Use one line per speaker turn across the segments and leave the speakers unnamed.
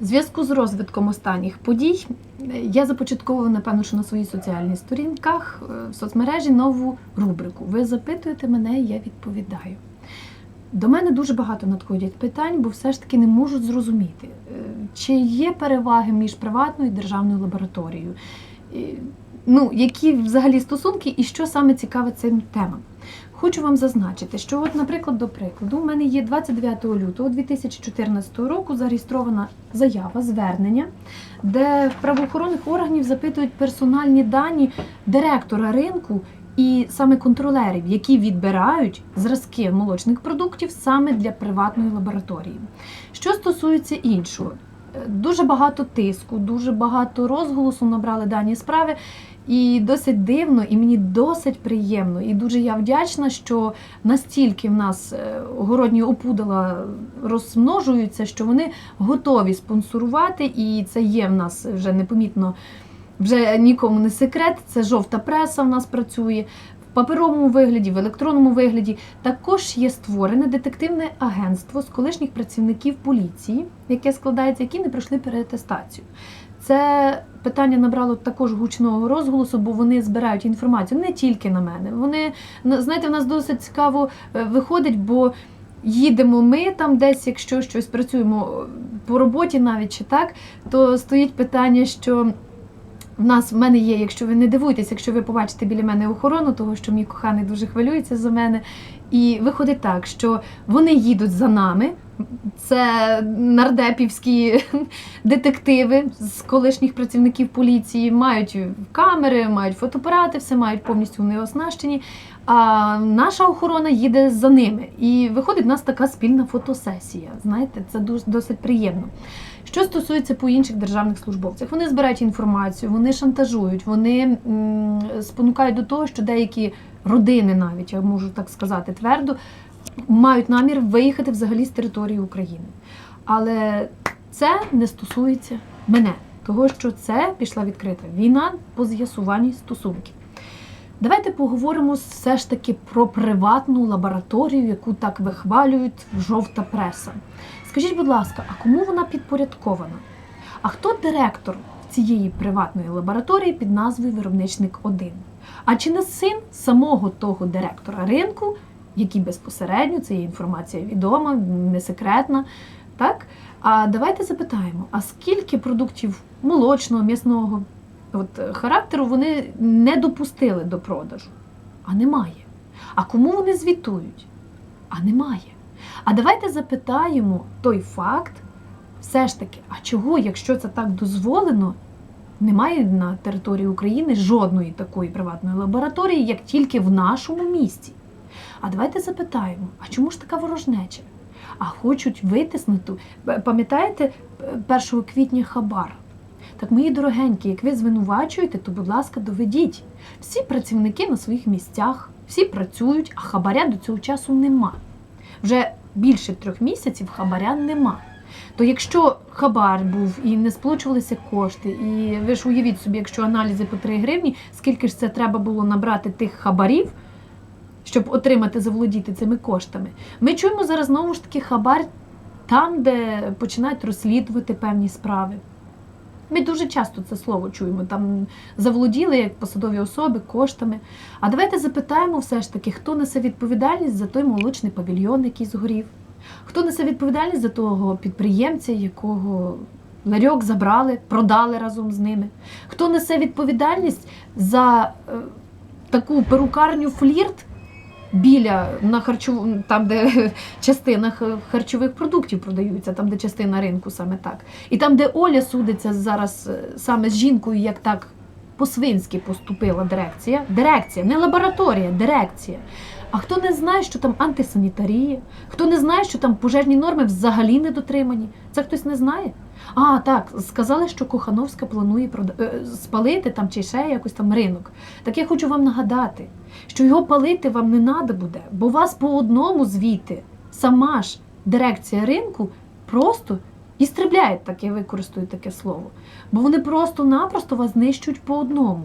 В зв'язку з розвитком останніх подій е, я започатковувала, напевно, що на своїй соціальних сторінках е, в соцмережі нову рубрику. Ви запитуєте мене, я відповідаю. До мене дуже багато надходять питань, бо все ж таки не можуть зрозуміти, е, чи є переваги між приватною і державною лабораторією. Ну, які взагалі стосунки і що саме цікаве цим темам. Хочу вам зазначити, що, от, наприклад, до прикладу, у мене є 29 лютого 2014 року зареєстрована заява, звернення, де в правоохоронних органів запитують персональні дані директора ринку і саме контролерів, які відбирають зразки молочних продуктів саме для приватної лабораторії. Що стосується іншого, дуже багато тиску, дуже багато розголосу набрали дані справи. І досить дивно, і мені досить приємно, і дуже я вдячна, що настільки в нас е, городні опудала розмножуються, що вони готові спонсорувати, і це є в нас вже непомітно, вже нікому не секрет. Це жовта преса в нас працює. Паперовому вигляді, в електронному вигляді також є створене детективне агентство з колишніх працівників поліції, яке складається, які не пройшли переатестацію. Це питання набрало також гучного розголосу, бо вони збирають інформацію не тільки на мене. Вони знаєте, в нас досить цікаво е, виходить, бо їдемо ми там десь, якщо щось працюємо е, по роботі, навіть чи так, то стоїть питання, що. В нас в мене є, якщо ви не дивуєтесь, якщо ви побачите біля мене охорону, того що мій коханий дуже хвилюється за мене. І виходить так, що вони їдуть за нами. Це нардепівські детективи з колишніх працівників поліції, мають камери, мають фотоапарати, все мають повністю вони оснащені. А наша охорона їде за ними. І виходить в нас така спільна фотосесія. Знаєте, це досить приємно. Що стосується по інших державних службовцях, вони збирають інформацію, вони шантажують, вони спонукають до того, що деякі родини, навіть я можу так сказати твердо, мають намір виїхати взагалі з території України. Але це не стосується мене, того що це пішла відкрита війна по з'ясуванні стосунків. Давайте поговоримо все ж таки про приватну лабораторію, яку так вихвалюють жовта преса. Скажіть, будь ласка, а кому вона підпорядкована? А хто директор цієї приватної лабораторії під назвою Виробничник 1? А чи не син самого того директора ринку, який безпосередньо, це є інформація відома, не секретна, так? А давайте запитаємо: а скільки продуктів молочного, м'ясного от, характеру вони не допустили до продажу? А немає. А кому вони звітують? А немає. А давайте запитаємо той факт, все ж таки, а чого, якщо це так дозволено, немає на території України жодної такої приватної лабораторії, як тільки в нашому місті. А давайте запитаємо, а чому ж така ворожнеча? А хочуть витиснути. Пам'ятаєте, 1 квітня хабар? Так, мої дорогенькі, як ви звинувачуєте, то, будь ласка, доведіть. Всі працівники на своїх місцях, всі працюють, а хабаря до цього часу нема. Вже більше трьох місяців хабаря нема. То якщо хабар був і не сплачувалися кошти, і ви ж уявіть собі, якщо аналізи по 3 гривні, скільки ж це треба було набрати тих хабарів, щоб отримати, заволодіти цими коштами. Ми чуємо зараз знову ж таки хабар там, де починають розслідувати певні справи. Ми дуже часто це слово чуємо, там заволоділи як посадові особи коштами. А давайте запитаємо все ж таки, хто несе відповідальність за той молочний павільйон, який згорів, хто несе відповідальність за того підприємця, якого ларьок забрали, продали разом з ними, хто несе відповідальність за е, таку перукарню флірт біля на харчов... там, де частина харчових продуктів продаються, там, де частина ринку саме так. І там, де Оля судиться зараз е, саме з жінкою, як так по-свинськи поступила дирекція. Дирекція, не лабораторія, дирекція. А хто не знає, що там антисанітарія, хто не знає, що там пожежні норми взагалі не дотримані, це хтось не знає. А, так, сказали, що Кохановська планує прода... е, спалити там чи ще якось там ринок. Так я хочу вам нагадати, що його палити вам не треба буде, бо вас по одному звідти сама ж дирекція ринку просто істребляє, так я використаю таке слово. Бо вони просто-напросто вас знищують по одному.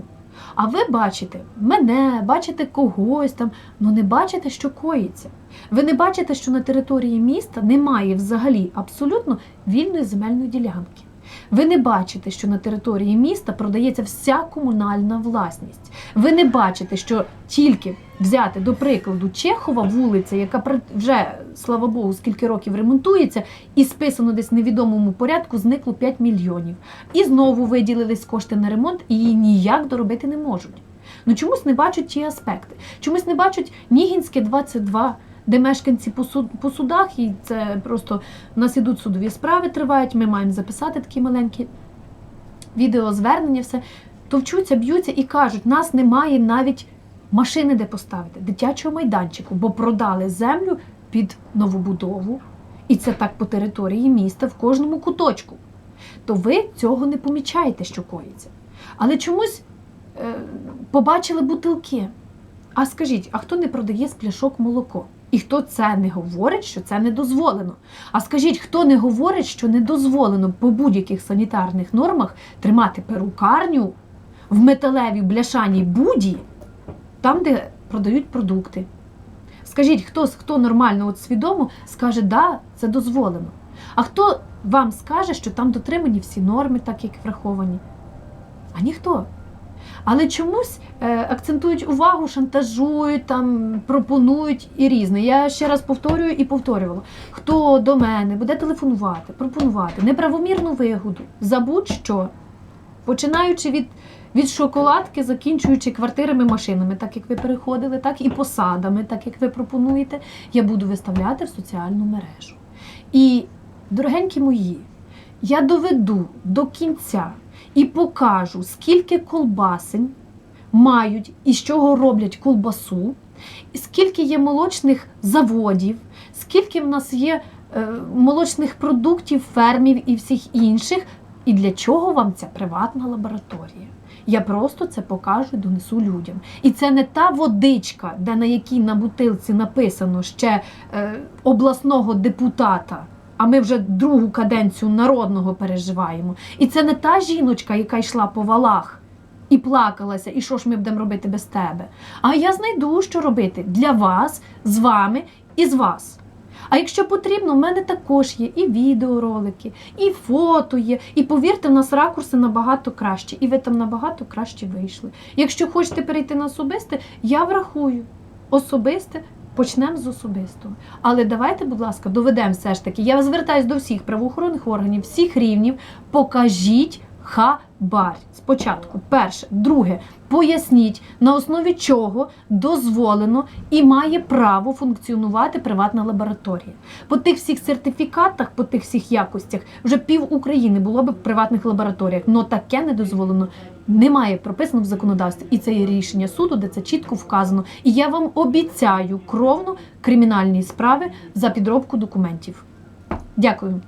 А ви бачите мене, бачите когось там, але не бачите, що коїться. Ви не бачите, що на території міста немає взагалі абсолютно вільної земельної ділянки. Ви не бачите, що на території міста продається вся комунальна власність. Ви не бачите, що тільки взяти до прикладу Чехова вулиця, яка вже, слава Богу, скільки років ремонтується, і списано десь в невідомому порядку, зникло 5 мільйонів. І знову виділились кошти на ремонт, і її ніяк доробити не можуть. Ну чомусь не бачать ті аспекти. Чомусь не бачать Нігінське 22, де мешканці по, суд, по судах, і це просто у нас ідуть судові справи, тривають. Ми маємо записати такі маленькі відеозвернення, все товчуться, б'ються і кажуть, нас немає навіть машини, де поставити, дитячого майданчику, бо продали землю під новобудову, і це так по території міста в кожному куточку. То ви цього не помічаєте, що коїться. Але чомусь е, побачили бутилки. А скажіть, а хто не продає з пляшок молоко? І хто це не говорить, що це не дозволено? А скажіть, хто не говорить, що не дозволено по будь-яких санітарних нормах тримати перукарню в металевій бляшаній буді, там, де продають продукти? Скажіть, хто, хто нормально от свідомо скаже, да, це дозволено. А хто вам скаже, що там дотримані всі норми, так як враховані? А ніхто. Але чомусь е, акцентують увагу, шантажують, там, пропонують і різне. Я ще раз повторюю і повторювала. Хто до мене буде телефонувати, пропонувати неправомірну вигоду за будь-що, починаючи від, від шоколадки, закінчуючи квартирами, машинами, так як ви переходили, так і посадами, так як ви пропонуєте, я буду виставляти в соціальну мережу. І, дорогенькі мої, я доведу до кінця і покажу, скільки колбасень мають і з чого роблять колбасу, і скільки є молочних заводів, скільки в нас є е, молочних продуктів, фермів і всіх інших, і для чого вам ця приватна лабораторія. Я просто це покажу донесу людям. І це не та водичка, де на якій на бутилці написано ще е, обласного депутата. А ми вже другу каденцію народного переживаємо. І це не та жіночка, яка йшла по валах і плакалася, і що ж ми будемо робити без тебе. А я знайду, що робити для вас, з вами і з вас. А якщо потрібно, в мене також є і відеоролики, і фото є. І повірте, в нас ракурси набагато кращі, і ви там набагато краще вийшли. Якщо хочете перейти на особисте, я врахую особисте. Почнемо з особистого. Але давайте, будь ласка, доведемо все ж таки. Я звертаюся до всіх правоохоронних органів, всіх рівнів. Покажіть хабар. Спочатку, перше, друге, поясніть, на основі чого дозволено і має право функціонувати приватна лабораторія. По тих всіх сертифікатах, по тих всіх якостях, вже пів України було б в приватних лабораторіях. Но таке не дозволено. Немає прописано в законодавстві, і це є рішення суду, де це чітко вказано. І я вам обіцяю кровно кримінальні справи за підробку документів. Дякую.